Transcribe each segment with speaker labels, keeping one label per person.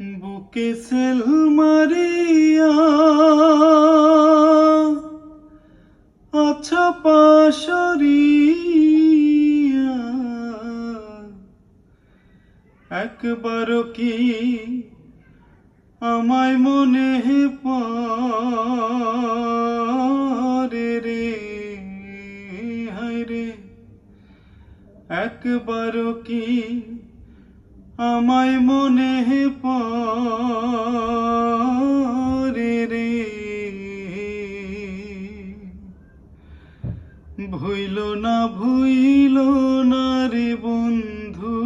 Speaker 1: বুকে সেল মারিয়া আচ্ছা পাশরিয়া একবার কি আমায় মনে পড়ে রে? হায় রে। একবার কি আমায় মনে পড়ে রে। ভুইল না ভুইল না রে বন্ধু,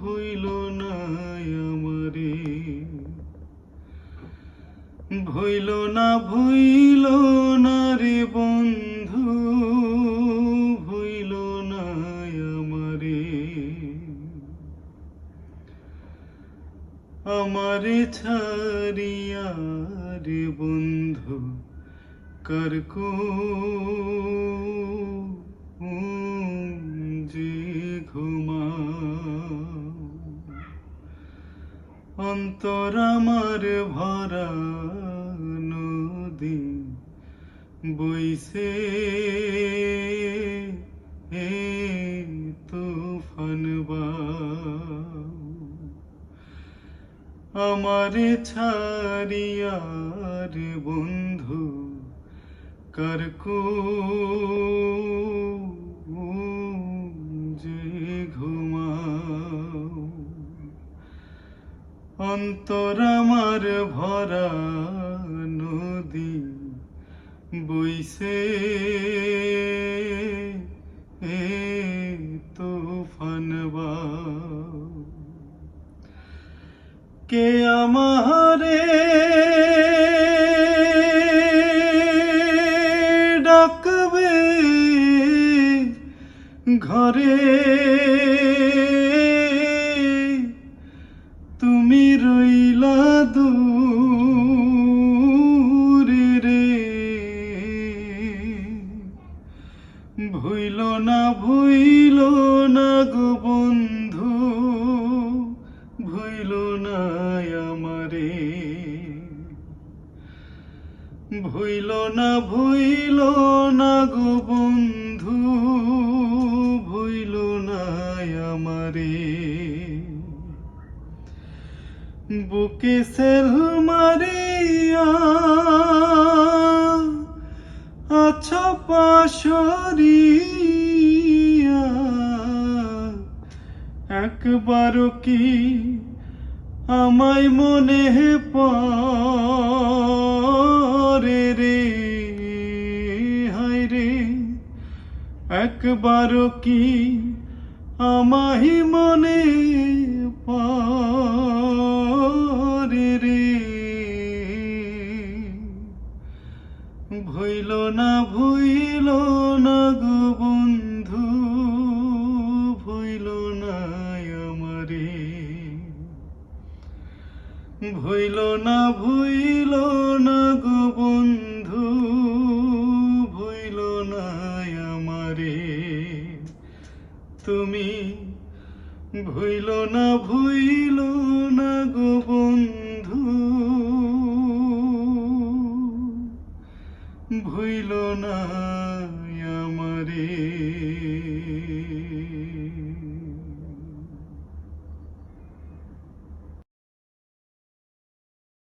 Speaker 1: ভুইল না আমারে। ভুইল না, ভুইল আমারে ছাড়িয়া রে বন্ধু করকু যে ঘুমা? অন্তর আমার ভরা নদী বইছে। হে আমারে ছাড়িয়ার বন্ধু করকু যে ঘুমাও? অন্তর আমার ভরা নদী বইছে এ কে আমারে ডাকবে ঘরে? তুমি রইলা দূরে রে। ভুইল না ভুইল না গো বন্ধু। ভুইল না আমারে। ভুইল না ভুইল না গো বন্ধু, ভুইল না আমারে। বুকে সেল মারিয়া আচ্ছা পাশরিয়া একবার কি আমায় মনে পড়ে রে, হায় রে। একবার কি আমায় মনে পড়ে রে? ভুইল না ভুইল ভুইল না ভুইল না গো বন্ধু, ভুইল না আমারে। তুমি ভুইল না ভুইল না গো বন্ধু, ভুইল না